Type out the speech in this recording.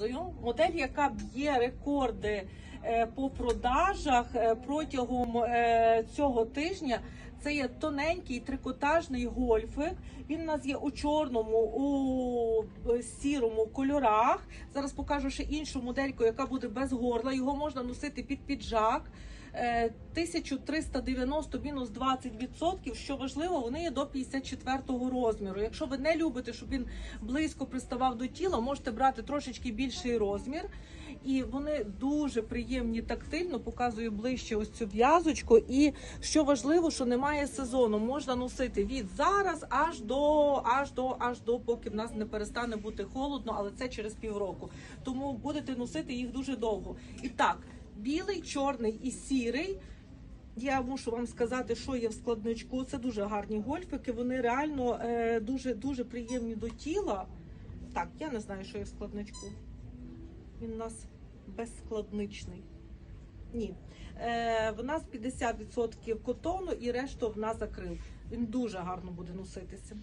показую. Модель, яка б'є рекорди по продажах е, протягом е, цього тижня. Це є тоненький трикотажний гольфик. Він у нас є у чорному, у е, сірому кольорах. Зараз покажу ще іншу модельку, яка буде без горла. Його можна носити під піджак. Е, 1390 мінус 20%. Що важливо, вони є до 54 розміру. Якщо ви не любите, щоб він близько приставав до тіла, можете брати трошечки більший розмір. І вони дуже приємні тактильно. Показую ближче ось цю в'язочку. І що важливо, що немає сезону. Можна носити від зараз аж до аж до аж до поки в нас не перестане бути холодно, але це через півроку. Тому будете носити їх дуже довго. І так, білий, чорний і сірий. Я мушу вам сказати, що є в складничку. Це дуже гарні гольфики. Вони реально е, дуже дуже приємні до тіла. Так, я не знаю, що є в складничку. Він у нас безскладничний. Ні. Е, в нас 50% котону і решту в нас акрил. Він дуже гарно буде носитися.